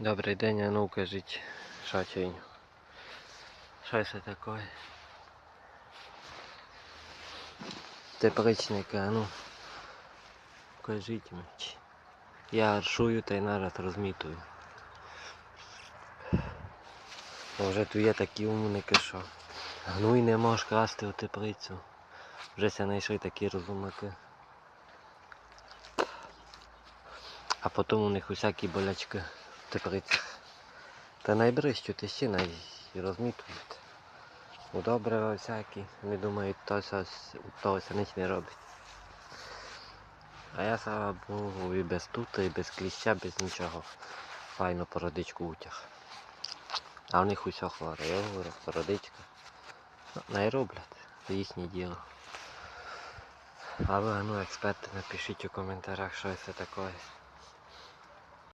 Добрий день, а ну кажіть, що тінь? Що це таке? Тепличники, а ну. Кажіть мені. Я аршую та й нараз розмітую. Вже тут є такі умники, що гнуй не можеш красти у теплицю. Вже ся знайшли такі розумники. А потім у них усякі болячки в теплицях. Та найбрищуть ще най розмітують. У добре всякі. Не думають, то щось, то ся ніч не робить. А я, слава Богу, і без тута, і без кліща, без нічого. Файно породичку утяг. А в них усе хворе, я говорю, породичка. Ну, Не роблять, це їхнє діло. А ви, ну, експерти, напишіть у коментарях, що це таке.